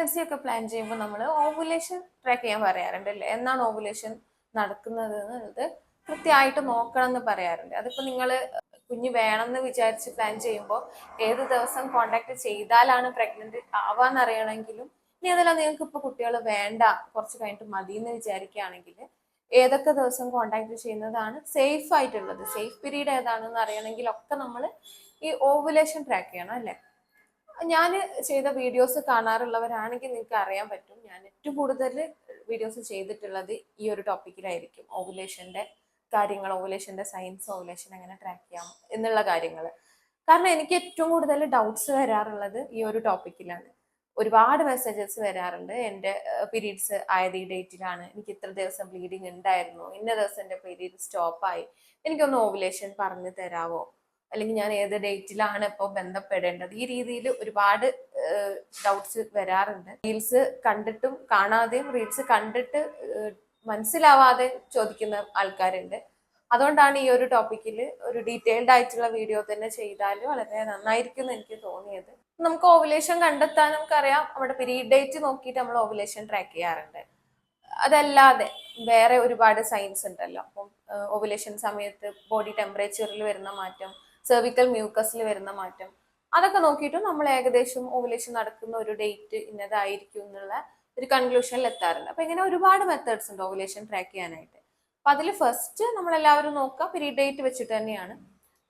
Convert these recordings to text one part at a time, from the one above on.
Pregnancy ഒക്കെ plan ചെയ്യുമ്പോൾ നമ്മൾ ഓവുലേഷൻ ട്രാക്ക് ചെയ്യാൻ പറയാറുണ്ട് അല്ലേ എന്നാണ് ഓവുലേഷൻ നടക്കുന്നത് എന്നുള്ളത് കൃത്യമായിട്ട് നോക്കണം എന്ന് പറയാറുണ്ട്. അതിപ്പോൾ നിങ്ങൾ കുഞ്ഞ് വേണം എന്ന് വിചാരിച്ച് പ്ലാൻ ചെയ്യുമ്പോൾ ഏത് ദിവസം കോണ്ടാക്ട് ചെയ്താലാണ് പ്രഗ്നന്റ് ആവാന്ന് അറിയണമെങ്കിലും ഇനി അതല്ല നിങ്ങൾക്ക് ഇപ്പോൾ കുട്ടികൾ വേണ്ട കുറച്ച് കഴിഞ്ഞിട്ട് മതി എന്ന് വിചാരിക്കുകയാണെങ്കിൽ ഏതൊക്കെ ദിവസം കോണ്ടാക്ട് ചെയ്യുന്നതാണ് സേഫ് ആയിട്ടുള്ളത്. സേഫ് പീരീഡ് ഏതാണെന്ന് അറിയണമെങ്കിലൊക്കെ നമ്മൾ ഈ ഓവുലേഷൻ ട്രാക്ക് ചെയ്യണം അല്ലേ? ഞാൻ ചെയ്ത വീഡിയോസ് കാണാറുള്ളവരാണെങ്കിൽ നിങ്ങൾക്ക് അറിയാൻ പറ്റും. ഞാൻ ഏറ്റവും കൂടുതൽ വീഡിയോസ് ചെയ്തിട്ടുള്ളത് ഈ ഒരു ടോപ്പിക്കിലായിരിക്കും. ഓവുലേഷന്റെ കാര്യങ്ങൾ ഓവുലേഷന്റെ സയൻസ് ഓവുലേഷൻ എങ്ങനെ ട്രാക്ക് ചെയ്യാം എന്നുള്ള കാര്യങ്ങൾ. കാരണം എനിക്ക് ഏറ്റവും കൂടുതൽ ഡൗട്ട്സ് വരാറുള്ളത് ഈ ഒരു ടോപ്പിക്കിലാണ് ഒരുപാട് മെസ്സേജസ് വരാറുണ്ട്. എന്റെ പീരീഡ്സ് ആയത് ഈ ഡേറ്റിലാണ് എനിക്ക് ഇത്ര ദിവസം ബ്ലീഡിങ് ഉണ്ടായിരുന്നു. ഇന്ന ദിവസം എന്റെ പീരീഡ് സ്റ്റോപ്പായി എനിക്കൊന്ന് ഓവുലേഷൻ പറഞ്ഞു തരാവോ? അല്ലെങ്കിൽ ഞാൻ ഏത് ഡേറ്റിലാണ് ഇപ്പോൾ ബന്ധപ്പെടേണ്ടത്? ഈ രീതിയിൽ ഒരുപാട് ഡൗട്ട്സ് വരാറുണ്ട്. റീൽസ് കണ്ടിട്ടും കാണാതെയും റീൽസ് കണ്ടിട്ട് മനസ്സിലാവാതെ ചോദിക്കുന്ന ആൾക്കാരുണ്ട്. അതുകൊണ്ടാണ് ഈ ഒരു ടോപ്പിക്കിൽ ഒരു ഡീറ്റെയിൽഡ് ആയിട്ടുള്ള വീഡിയോ തന്നെ ചെയ്താൽ വളരെ നന്നായിരിക്കും എന്ന് എനിക്ക് തോന്നിയത്. നമുക്ക് ഓവുലേഷൻ കണ്ടെത്താൻ നമുക്കറിയാം. നമ്മുടെ പീരീഡ് ഡേറ്റ് നോക്കിയിട്ട് നമ്മൾ ഓവുലേഷൻ ട്രാക്ക് ചെയ്യാറുണ്ട്. അതല്ലാതെ വേറെ ഒരുപാട് സയൻസ് ഉണ്ടല്ലോ. അപ്പം ഓവുലേഷൻ സമയത്ത് ബോഡി ടെമ്പറേച്ചറിൽ വരുന്ന മാറ്റം സെർവിക്കൽ മ്യൂക്കസിൽ വരുന്ന മാറ്റം. അതൊക്കെ നോക്കിയിട്ട് നമ്മൾ ഏകദേശം ഓവുലേഷൻ നടക്കുന്ന ഒരു ഡേറ്റ് ഇന്നതായിരിക്കും എന്നുള്ള ഒരു കൺക്ലൂഷനിൽ എത്താറുണ്ട്. അപ്പൊ ഇങ്ങനെ ഒരുപാട് മെത്തേഡ്സ് ഉണ്ട് ഓവുലേഷൻ ട്രാക്ക് ചെയ്യാനായിട്ട്. അപ്പൊ അതിൽ ഫസ്റ്റ് നമ്മൾ എല്ലാവരും നോക്കുക പീരീഡ് ഡേറ്റ് വെച്ചിട്ട് തന്നെയാണ്.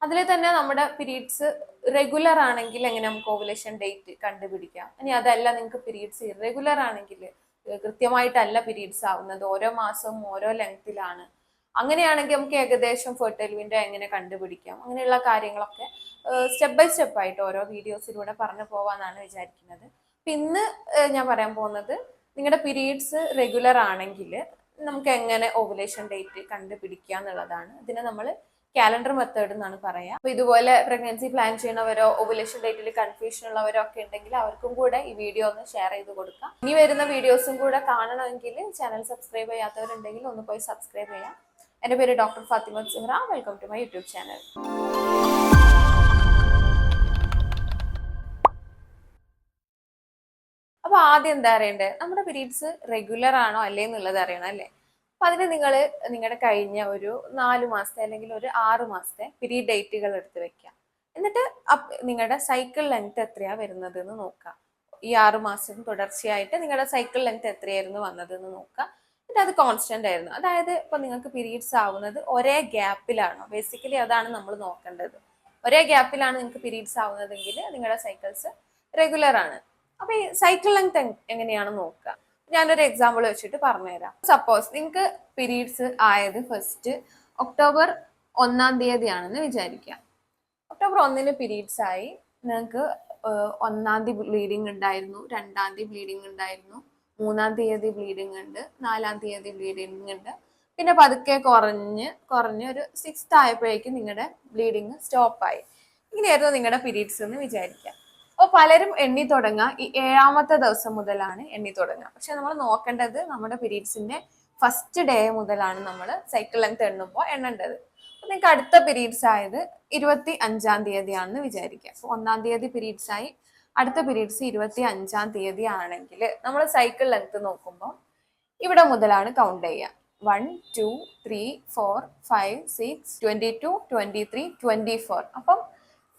അതിൽ തന്നെ നമ്മുടെ പീരീഡ്സ് റെഗുലർ ആണെങ്കിൽ എങ്ങനെ നമുക്ക് ഓവുലേഷൻ ഡേറ്റ് കണ്ടുപിടിക്കാം. ഇനി അതല്ല നിങ്ങൾക്ക് പീരീഡ്സ് ഇറെഗുലർ ആണെങ്കിൽ കൃത്യമായിട്ടല്ല പീരീഡ്സ് ആവുന്നത്. ഓരോ മാസവും ഓരോ ലെങ്തിലാണ് അങ്ങനെയാണെങ്കിൽ നമുക്ക് ഏകദേശം ഫെർട്ടൈൽ വിൻഡോ എങ്ങനെ കണ്ടുപിടിക്കാം? അങ്ങനെയുള്ള കാര്യങ്ങളൊക്കെ സ്റ്റെപ്പ് ബൈ സ്റ്റെപ്പ് ആയിട്ട് ഓരോ വീഡിയോസിലൂടെ പറഞ്ഞു പോവാന്നാണ് വിചാരിക്കുന്നത്. അപ്പൊ ഇന്ന് ഞാൻ പറയാൻ പോകുന്നത് നിങ്ങളുടെ പീരീഡ്സ് റെഗുലർ ആണെങ്കിൽ നമുക്ക് എങ്ങനെ ഓവുലേഷൻ ഡേറ്റ് കണ്ടുപിടിക്കുക എന്നുള്ളതാണ്. ഇതിനെ നമ്മൾ കാലണ്ടർ മെത്തേഡ് എന്നാണ് പറയുക അപ്പൊ ഇതുപോലെ പ്രഗ്നൻസി പ്ലാൻ ചെയ്യുന്നവരോ ഓവുലേഷൻ ഡേറ്റിൽ കൺഫ്യൂഷൻ ഉള്ളവരോ ഒക്കെ ഉണ്ടെങ്കിൽ അവർക്കും കൂടെ ഈ വീഡിയോ ഒന്ന് ഷെയർ ചെയ്ത് കൊടുക്കാം. ഇനി വരുന്ന വീഡിയോസും കൂടെ കാണണമെങ്കിൽ ചാനൽ സബ്സ്ക്രൈബ് ചെയ്യാത്തവരുണ്ടെങ്കിൽ ഒന്ന് പോയി സബ്സ്ക്രൈബ് ചെയ്യാം. എന്റെ പേര് doctor Fathima Sehra. Welcome to my YouTube channel. അപ്പോൾ ആദ്യം എന്താ അറിയണ്ടേ? നമ്മുടെ പീരീഡ്സ് റെഗുലർ ആണോ അല്ലേ എന്നുള്ളത് അറിയണം അല്ലേ? അപ്പൊ അതിന് നിങ്ങൾ നിങ്ങളുടെ കഴിഞ്ഞ ഒരു നാല് മാസത്തെ അല്ലെങ്കിൽ ഒരു ആറ് മാസത്തെ പീരീഡ് ഡേറ്റുകൾ എടുത്ത് വെക്കുക എന്നിട്ട് നിങ്ങളുടെ സൈക്കിൾ ലെങ്ത് എത്രയാ വരുന്നത് നോക്കുക ഈ ആറ് മാസം തുടർച്ചയായിട്ട് നിങ്ങളുടെ സൈക്കിൾ ലെങ്ത് എത്രയായിരുന്നു വന്നതെന്ന് നോക്കുക എന്നിട്ട് അത് കോൺസ്റ്റന്റ് ആയിരുന്നു. അതായത് ഇപ്പൊ നിങ്ങൾക്ക് പീരീഡ്സ് ആവുന്നത് ഒരേ ഗ്യാപ്പിലാണോ ബേസിക്കലി അതാണ് നമ്മൾ നോക്കേണ്ടത്. ഒരേ ഗ്യാപ്പിലാണ് നിങ്ങൾക്ക് പീരീഡ്സ് ആവുന്നതെങ്കിൽ നിങ്ങളുടെ സൈക്കിൾസ് റെഗുലർ ആണ്. അപ്പൊ ഈ സൈക്കിൾ ലെങ്ത് എങ്ങനെയാണ് നോക്കുക? ഞാനൊരു എക്സാമ്പിൾ വെച്ചിട്ട് പറഞ്ഞുതരാം. സപ്പോസ് നിങ്ങൾക്ക് പീരീഡ്സ് ആയത് ഫസ്റ്റ് ഒക്ടോബർ ഒന്നാം തീയതിയാണെന്ന് വിചാരിക്കാം ഒക്ടോബർ ഒന്നിന് പീരീഡ്സ് ആയി. നിങ്ങൾക്ക് ഒന്നാം തീയതി ബ്ലീഡിങ് ഉണ്ടായിരുന്നു രണ്ടാം തീയതി ബ്ലീഡിങ് ഉണ്ടായിരുന്നു. മൂന്നാം തീയതി ബ്ലീഡിങ് ഉണ്ട് നാലാം തീയതി ബ്ലീഡിങ് ഉണ്ട്. പിന്നെ പതുക്കെ കുറഞ്ഞ് കുറഞ്ഞ് ഒരു സിക്സ്ത് ആയപ്പോഴേക്കും നിങ്ങളുടെ ബ്ലീഡിങ് സ്റ്റോപ്പായി ഇങ്ങനെയായിരുന്നു നിങ്ങളുടെ പീരീഡ്സ് എന്ന് വിചാരിക്കാം. അപ്പോൾ പലരും എണ്ണി തുടങ്ങുക ഈ ഏഴാമത്തെ ദിവസം മുതലാണ് എണ്ണി തുടങ്ങുക പക്ഷെ നമ്മൾ നോക്കേണ്ടത് നമ്മുടെ പീരീഡ്സിന്റെ ഫസ്റ്റ് ഡേ മുതലാണ് നമ്മൾ സൈക്കിൾ ലെങ്ത് എണ്ണുമ്പോൾ എണ്ണേണ്ടത്. നിങ്ങൾക്ക് അടുത്ത പീരീഡ്സ് ആയത് ഇരുപത്തി അഞ്ചാം തീയതിയാണെന്ന് വിചാരിക്കുക അപ്പോൾ ഒന്നാം തീയതി പീരീഡ്സ് ആയി. അടുത്ത പീരീഡ്സ് ഇരുപത്തി അഞ്ചാം തീയതി ആണെങ്കിൽ നമ്മൾ സൈക്കിൾ ലെങ്ത് നോക്കുമ്പോൾ ഇവിടെ മുതലാണ് കൗണ്ട് ചെയ്യുക. One two three four five six twenty two twenty three twenty four അപ്പം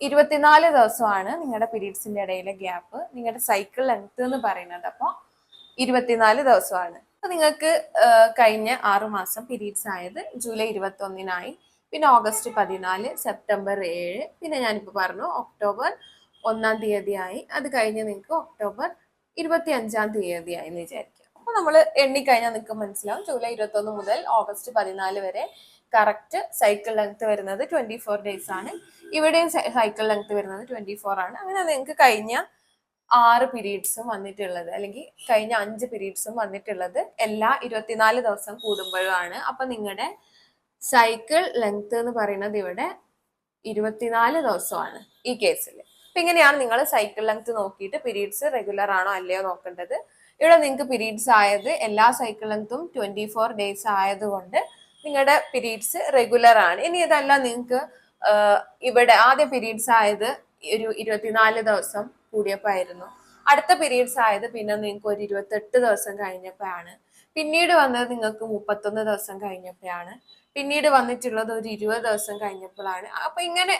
ഇരുപത്തിനാല് ദിവസമാണ് നിങ്ങളുടെ പീരീഡ്സിന്റെ ഇടയിലെ ഗ്യാപ്പ് നിങ്ങളുടെ സൈക്കിൾ ലെങ്ത് എന്ന് പറയുന്നത്. അപ്പോൾ ഇരുപത്തിനാല് ദിവസമാണ്. അപ്പോൾ നിങ്ങൾക്ക് കഴിഞ്ഞ ആറു മാസം പീരീഡ്സ് ആയത് ജൂലൈ ഇരുപത്തി ഒന്നിനായി പിന്നെ ഓഗസ്റ്റ് പതിനാല് സെപ്റ്റംബർ ഏഴ് പിന്നെ ഞാനിപ്പോൾ പറഞ്ഞു ഒക്ടോബർ ഒന്നാം തീയതിയായി. അത് കഴിഞ്ഞ് നിങ്ങൾക്ക് ഒക്ടോബർ ഇരുപത്തി അഞ്ചാം തീയതിയായി എന്ന് വിചാരിക്കാം. അപ്പൊ നമ്മൾ എണ്ണിക്കഴിഞ്ഞാൽ നിങ്ങൾക്ക് മനസ്സിലാവും. ജൂലൈ ഇരുപത്തി ഒന്ന് മുതൽ ഓഗസ്റ്റ് പതിനാല് വരെ കറക്റ്റ് സൈക്കിൾ ലെങ്ത് വരുന്നത് ട്വന്റി ഫോർ ഡേയ്സ് ആണ്. ഇവിടെയും സൈക്കിൾ ലെങ്ത് വരുന്നത് ട്വന്റി ഫോർ ആണ്. അങ്ങനെ നിങ്ങൾക്ക് കഴിഞ്ഞ ആറ് പീരീഡ്സും വന്നിട്ടുള്ളത് അല്ലെങ്കിൽ കഴിഞ്ഞ അഞ്ച് പീരീഡ്സും വന്നിട്ടുള്ളത് എല്ലാ ഇരുപത്തിനാല് ദിവസം കൂടുമ്പോഴാണ്. അപ്പൊ നിങ്ങളുടെ സൈക്കിൾ ലെങ്ത് എന്ന് പറയുന്നത് ഇവിടെ ഇരുപത്തിനാല് ദിവസമാണ് ഈ കേസിൽ അപ്പൊ ഇങ്ങനെയാണ് നിങ്ങൾ സൈക്കിൾ ലെങ്ത് നോക്കിയിട്ട് പീരീഡ്സ് റെഗുലർ ആണോ അല്ലയോ നോക്കേണ്ടത്. ഇവിടെ നിങ്ങൾക്ക് പീരീഡ്സ് ആയത് എല്ലാ സൈക്കിൾ ലെങ്ത്തും ട്വന്റി ഫോർ ഡേയ്സ് ആയതുകൊണ്ട് നിങ്ങളുടെ പീരീഡ്സ് റെഗുലർ ആണ്. ഇനി ഇതല്ല നിങ്ങൾക്ക് ഇവിടെ ആദ്യ പീരീഡ്സ് ആയത് ഒരു ഇരുപത്തിനാല് ദിവസം കൂടിയപ്പോ ആയിരുന്നു അടുത്ത പീരീഡ്സ് ആയത് പിന്നെ നിങ്ങൾക്ക് ഒരു ഇരുപത്തെട്ട് ദിവസം കഴിഞ്ഞപ്പോഴാണ് പിന്നീട് വന്നത് നിങ്ങൾക്ക് മുപ്പത്തൊന്ന് ദിവസം കഴിഞ്ഞപ്പോഴാണ് പിന്നീട് വന്നിട്ടുള്ളത് ഒരു ഇരുപത് ദിവസം കഴിഞ്ഞപ്പോഴാണ്. അപ്പൊ ഇങ്ങനെ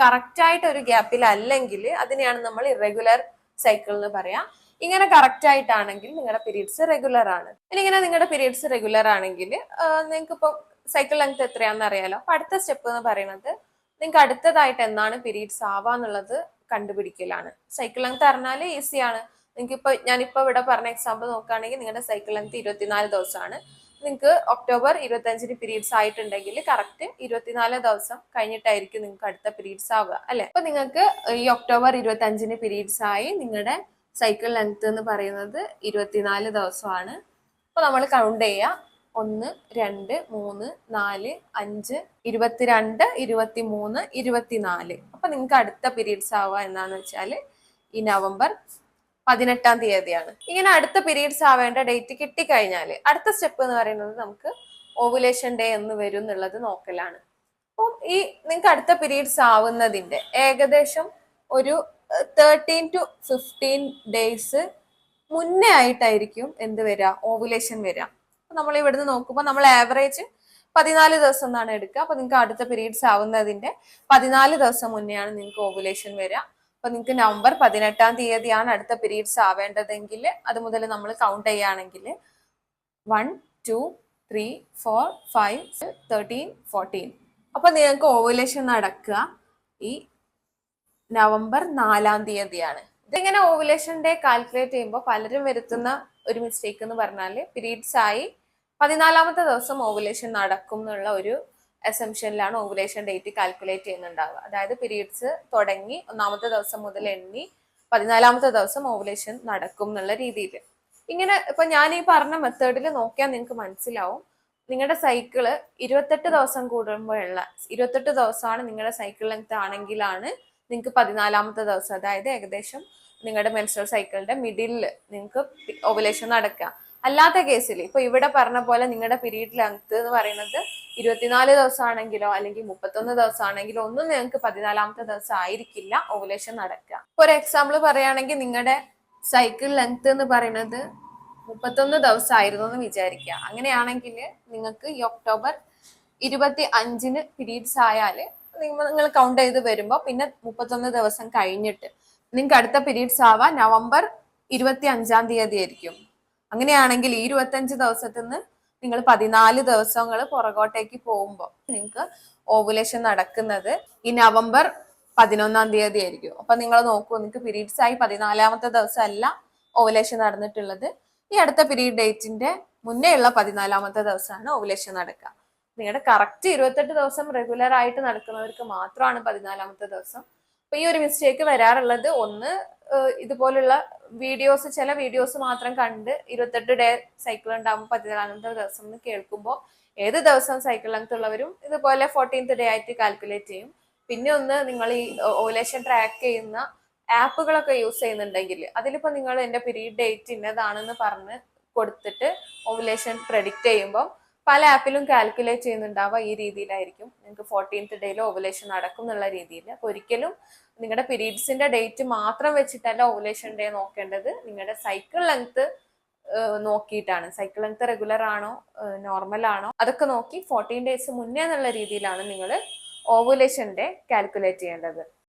കറക്റ്റ് ആയിട്ട് ഒരു ഗ്യാപ്പിൽ അല്ലെങ്കിൽ അതിനെയാണ് നമ്മൾ ഇറഗുലർ സൈക്കിൾ എന്ന് പറയാം. ഇങ്ങനെ കറക്റ്റ് ആയിട്ടാണെങ്കിൽ നിങ്ങളുടെ പീരീഡ്സ് റെഗുലർ ആണ്. ഇനി ഇങ്ങനെ നിങ്ങളുടെ പീരീഡ്സ് റെഗുലർ ആണെങ്കിൽ നിങ്ങൾക്ക് ഇപ്പോൾ സൈക്കിൾ ലെങ്ത് എത്രയാണെന്ന് അറിയാലോ? അപ്പൊ അടുത്ത സ്റ്റെപ്പ് എന്ന് പറയുന്നത് നിങ്ങൾക്ക് അടുത്തതായിട്ട് എന്നാണ് പീരീഡ്സ് ആവാന്നുള്ളത് കണ്ടുപിടിക്കലാണ്. സൈക്കിൾ ലെങ്ത് അറിഞ്ഞാൽ ഈസിയാണ് നിങ്ങൾക്ക് ഇപ്പൊ ഞാനിപ്പോ ഇവിടെ പറഞ്ഞ എക്സാമ്പിൾ നോക്കുകയാണെങ്കിൽ നിങ്ങളുടെ സൈക്കിൾ ലെങ്ത് ഇരുപത്തിനാല് ദിവസമാണ്. നിങ്ങൾക്ക് ഒക്ടോബർ ഇരുപത്തഞ്ചിന് പീരീഡ്സ് ആയിട്ടുണ്ടെങ്കിൽ കറക്റ്റ് ഇരുപത്തിനാല് ദിവസം കഴിഞ്ഞിട്ടായിരിക്കും നിങ്ങൾക്ക് അടുത്ത പീരീഡ്സ് ആവുക അല്ലെ? അപ്പൊ നിങ്ങൾക്ക് ഈ ഒക്ടോബർ ഇരുപത്തഞ്ചിന് പീരീഡ്സ് ആയി നിങ്ങളുടെ സൈക്കിൾ ലെങ്ത് എന്ന് പറയുന്നത് ഇരുപത്തിനാല് ദിവസമാണ്. അപ്പൊ നമ്മൾ കൗണ്ട് ചെയ്യുക. ഒന്ന് രണ്ട് മൂന്ന് നാല് അഞ്ച് ഇരുപത്തിരണ്ട് ഇരുപത്തി മൂന്ന് ഇരുപത്തിനാല്. അപ്പൊ നിങ്ങൾക്ക് അടുത്ത പീരീഡ്സ് ആവുക എന്നാന്ന് വെച്ചാൽ ഈ നവംബർ പതിനെട്ടാം തീയതിയാണ്. ഇങ്ങനെ അടുത്ത പീരീഡ്സ് ആവേണ്ട ഡേറ്റ് കിട്ടിക്കഴിഞ്ഞാൽ അടുത്ത സ്റ്റെപ്പ് എന്ന് പറയുന്നത് നമുക്ക് ഓവുലേഷൻ ഡേ എന്ന് വരും എന്നുള്ളത് നോക്കലാണ്. അപ്പം ഈ നിങ്ങൾക്ക് അടുത്ത പീരീഡ്സ് ആവുന്നതിന്റെ ഏകദേശം ഒരു തേർട്ടീൻ ടു ഫിഫ്റ്റീൻ ഡേയ്സ് മുന്നേ ആയിട്ടായിരിക്കും എന്ത് വരിക ഓവുലേഷൻ വരിക നമ്മൾ ഇവിടുന്ന് നോക്കുമ്പോൾ നമ്മൾ ആവറേജ് പതിനാല് ദിവസം എന്നാണ് എടുക്കുക. അപ്പോൾ നിങ്ങൾക്ക് അടുത്ത പീരീഡ്സ് ആവുന്നതിന്റെ പതിനാല് ദിവസം മുന്നെയാണ് നിങ്ങൾക്ക് ഓവുലേഷൻ വരിക അപ്പൊ നിങ്ങൾക്ക് നവംബർ പതിനെട്ടാം തീയതിയാണ് അടുത്ത പീരീഡ്സ് ആവേണ്ടതെങ്കിൽ അത് മുതൽ നമ്മൾ കൗണ്ട് ചെയ്യുകയാണെങ്കിൽ one two three four five thirteen fourteen അപ്പൊ നിങ്ങൾക്ക് ഓവുലേഷൻ നടക്കുക ഈ നവംബർ നാലാം തീയതിയാണ്. ഇതിങ്ങനെ ഓവുലേഷൻ ഡേ കാൽക്കുലേറ്റ് ചെയ്യുമ്പോൾ പലരും വരുത്തുന്ന ഒരു മിസ്റ്റേക്ക് എന്ന് പറഞ്ഞാൽ പീരീഡ്സ് ആയി പതിനാലാമത്തെ ദിവസം ഓവുലേഷൻ നടക്കും എന്നുള്ള ഒരു അസംഷനിലാണ് ഓവുലേഷൻ ഡേറ്റ് കാൽക്കുലേറ്റ് ചെയ്യുന്നുണ്ടാവുക. അതായത് പീരീഡ്സ് തുടങ്ങി ഒന്നാമത്തെ ദിവസം മുതൽ എണ്ണി പതിനാലാമത്തെ ദിവസം ഓവുലേഷൻ നടക്കും എന്നുള്ള രീതിയിൽ. ഇങ്ങനെ ഇപ്പൊ ഞാൻ ഈ പറഞ്ഞ മെത്തേഡിൽ നോക്കിയാൽ നിങ്ങൾക്ക് മനസ്സിലാവും. നിങ്ങളുടെ സൈക്കിൾ ഇരുപത്തെട്ട് ദിവസം കൂടുമ്പോഴുള്ള ഇരുപത്തെട്ട് ദിവസമാണ് നിങ്ങളുടെ സൈക്കിൾ ലെങ്ത് ആണെങ്കിലാണ് നിങ്ങൾക്ക് പതിനാലാമത്തെ ദിവസം അതായത് ഏകദേശം നിങ്ങളുടെ മെൻസ്ട്രൽ സൈക്കിളിന്റെ മിഡിലിൽ നിങ്ങൾക്ക് ഓവുലേഷൻ നടക്കുക. അല്ലാത്ത കേസിൽ ഇപ്പൊ ഇവിടെ പറഞ്ഞ പോലെ നിങ്ങളുടെ പീരീഡ് ലെങ്ത് എന്ന് പറയുന്നത് ഇരുപത്തിനാല് ദിവസമാണെങ്കിലോ അല്ലെങ്കിൽ മുപ്പത്തൊന്ന് ദിവസമാണെങ്കിലോ ഒന്നും നിങ്ങൾക്ക് പതിനാലാമത്തെ ദിവസം ആയിരിക്കില്ല ഓവുലേഷൻ നടക്കുക ഇപ്പൊ ഒരു എക്സാമ്പിൾ പറയുകയാണെങ്കിൽ നിങ്ങളുടെ സൈക്കിൾ ലെങ്ത് എന്ന് പറയുന്നത് മുപ്പത്തൊന്ന് ദിവസമായിരുന്നു എന്ന് വിചാരിക്കുക അങ്ങനെയാണെങ്കിൽ നിങ്ങൾക്ക് ഈ ഒക്ടോബർ ഇരുപത്തി അഞ്ചിന് പീരീഡ്സ് ആയാൽ നിങ്ങൾ കൗണ്ട് ചെയ്ത് വരുമ്പോൾ പിന്നെ മുപ്പത്തൊന്ന് ദിവസം കഴിഞ്ഞിട്ട് നിങ്ങൾക്ക് അടുത്ത പീരീഡ്സ് ആവാൻ നവംബർ ഇരുപത്തി അഞ്ചാം തീയതി ആയിരിക്കും. അങ്ങനെയാണെങ്കിൽ ഈ ഇരുപത്തഞ്ച് ദിവസത്തിൽ നിന്ന് നിങ്ങൾ പതിനാല് ദിവസങ്ങൾ പുറകോട്ടേക്ക് പോകുമ്പോൾ നിങ്ങൾക്ക് ഓവുലേഷൻ നടക്കുന്നത് ഈ നവംബർ പതിനൊന്നാം തീയതി ആയിരിക്കും. അപ്പൊ നിങ്ങൾ നോക്കൂ നിങ്ങൾക്ക് പീരീഡ്സ് ആയി പതിനാലാമത്തെ ദിവസം അല്ല ഓവുലേഷൻ നടന്നിട്ടുള്ളത്. ഈ അടുത്ത പീരീഡ് ഡേറ്റിന്റെ മുന്നേ ഉള്ള പതിനാലാമത്തെ ദിവസമാണ് ഓവുലേഷൻ നടക്കുക. നിങ്ങളുടെ കറക്റ്റ് ഇരുപത്തെട്ട് ദിവസം റെഗുലർ ആയിട്ട് നടക്കുന്നവർക്ക് മാത്രമാണ് പതിനാലാമത്തെ ദിവസം. അപ്പൊ ഈ ഒരു മിസ്റ്റേക്ക് വരാറുള്ളത് ഒന്ന് ഇതുപോലുള്ള വീഡിയോസ് ചില വീഡിയോസ് മാത്രം കണ്ട് ഇരുപത്തെട്ട് ഡേ സൈക്കിൾ ഉണ്ടാകുമ്പോൾ പതിനാലാമത്തെ ദിവസം എന്ന് കേൾക്കുമ്പോൾ ഏത് ദിവസം സൈക്കിൾ ലെങ്ത് ഉള്ളവരും ഇതുപോലെ ഫോർട്ടീൻത്ത് ഡേ ആയിട്ട് കാൽക്കുലേറ്റ് ചെയ്യും. പിന്നെ ഒന്ന് നിങ്ങൾ ഈ ഓവുലേഷൻ ട്രാക്ക് ചെയ്യുന്ന ആപ്പുകളൊക്കെ യൂസ് ചെയ്യുന്നുണ്ടെങ്കിൽ അതിലിപ്പോൾ നിങ്ങൾ എന്റെ പീരീഡ് ഡേറ്റ് ഇന്നതാണെന്ന് പറഞ്ഞ് കൊടുത്തിട്ട് ഓവുലേഷൻ പ്രെഡിക്റ്റ് ചെയ്യുമ്പോൾ പല ആപ്പിലും കാൽക്കുലേറ്റ് ചെയ്യുന്നുണ്ടാവുക ഈ രീതിയിലായിരിക്കും. നിങ്ങൾക്ക് ഫോർട്ടീൻത്ത് ഡേയിൽ ഓവുലേഷൻ നടക്കും എന്നുള്ള രീതിയിൽ അപ്പോൾ ഒരിക്കലും നിങ്ങളുടെ പീരീഡ്സിന്റെ ഡേറ്റ് മാത്രം വെച്ചിട്ടല്ല ഓവുലേഷൻ ഡേ നോക്കേണ്ടത്. നിങ്ങളുടെ സൈക്കിൾ ലെങ്ത് നോക്കിയിട്ടാണ്. സൈക്കിൾ ലെങ്ത് റെഗുലർ ആണോ നോർമൽ ആണോ അതൊക്കെ നോക്കി ഫോർട്ടീൻ ഡേയ്സ് മുന്നേ എന്നുള്ള രീതിയിലാണ് നിങ്ങൾ ഓവുലേഷൻ ഡേ കാൽക്കുലേറ്റ് ചെയ്യേണ്ടത്.